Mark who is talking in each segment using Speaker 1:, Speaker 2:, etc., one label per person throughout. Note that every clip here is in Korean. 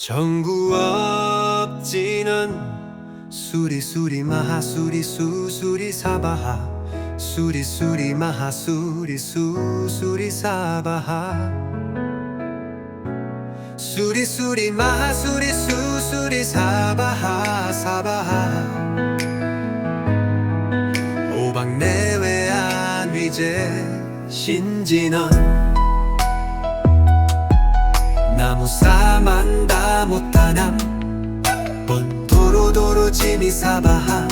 Speaker 1: 정구업지는 수리수리 마하수리 수수리 사바하. 수리수리 마하수리 수수리 사바하. 수리수리 마하수리 수수리 사바하 사바하. 오박내외한 위제 신진원 나무 사만다 못다남 본도로도로 지미 사바하.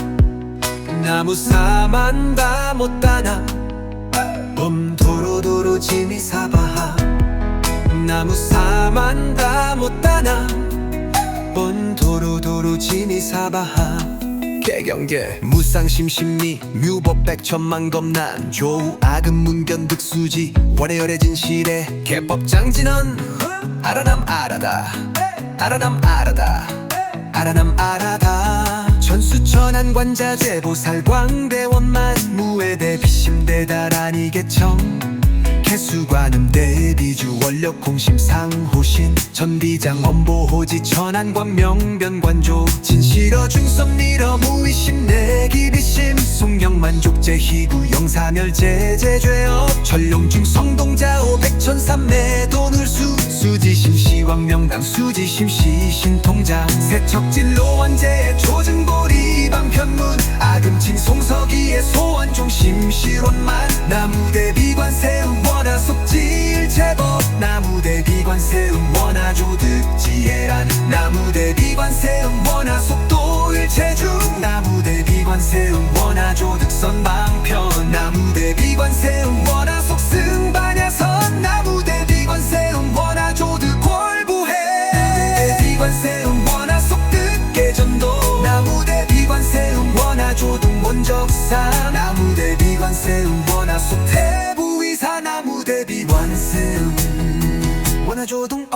Speaker 1: 개경계 무쌍심심리 묘법 백 천만 검난 조우 악은 문견 득수지 월해열의 진실에 개법장진언 알아남 알아다 알아남 알아다. 알아남 알아다. 전수천안 관자재 보살 광대원 만 무해대 비심대 다라니 개청? 개수관음 대비주 원력 공심 상호신 전비장 엄보호지 천안관 명변관조 진실어 중섭리러 무의심 내기비심 송영만족제 희구 영사멸제 제죄업 전룡중 성동자 오 백천삼 매 돈을 수 수지심 시왕명당 수지심 시신통장. 세척진로 원제 조증보리 방편문. 아금칭 송서기의 소원 중심 실원만. 나무대 비관 세움 원하 속지일 제법. 나무대 비관 세움 원하 조득지혜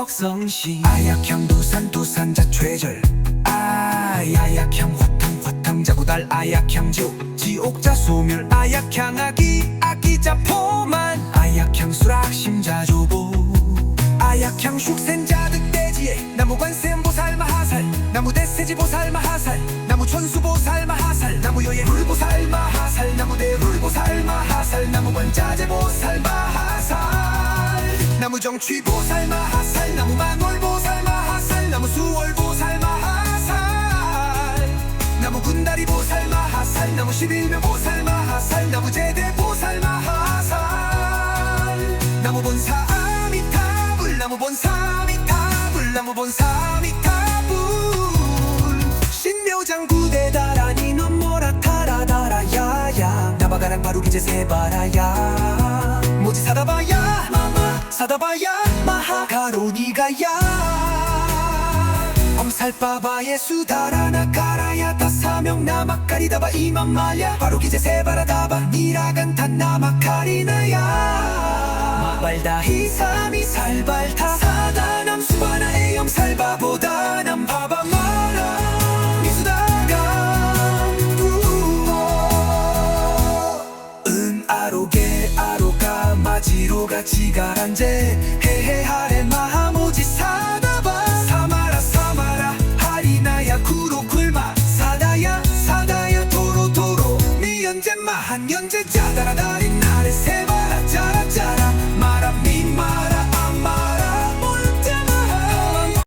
Speaker 1: 억성시. 아약형 두산 두산자 최절. 아야약형 화탕 화탕 자구달. 아약형 지옥 지옥자 소멸. 아약형 아기 아기자 포만. 아약형 수락 심자 조보 아약형 슉센자 득대지에. 나무 관세음 보살 마하살. 나무 대세지 보살 마하살. 나무 천수 보살 마하살. 나무 여예 룰 보살 마하살. 나무 대룰 보살 마하살. 나무 관자재 보살 마하살 나무 정취 보살 마 하살 나무 만월 보살 마 하살 나무 수월 보살 마 하살. 나무 군다리 보살 마 하살 나무 십일명 보살 마 하살 나무 제대 보살 마 하살. 나무 본사 아미타불 나무 본사 아미타불 나무 본사 아미타불. 신묘장 구대 다라니 넘모라 타라다라 야야. 나바가랑 바로 기제 세바라야. 모지 사다바야 사다바야 마하가로니가야. 엄살바바의 수다라나 까라야 다사명 나마카리다바 이맘말야. 바로 기제 세바라다바 니라간타 나마카리나야. 마발다 히사미 살발타. 사다남 수바나의 엄살바 지가란제 헤헤하레 마하모지 사다바. 사마라 사마라 하리나야 구로 굴마. 사다야 사다야 도로 도로. 미연제 마한연제 짜다라다린 나레 세바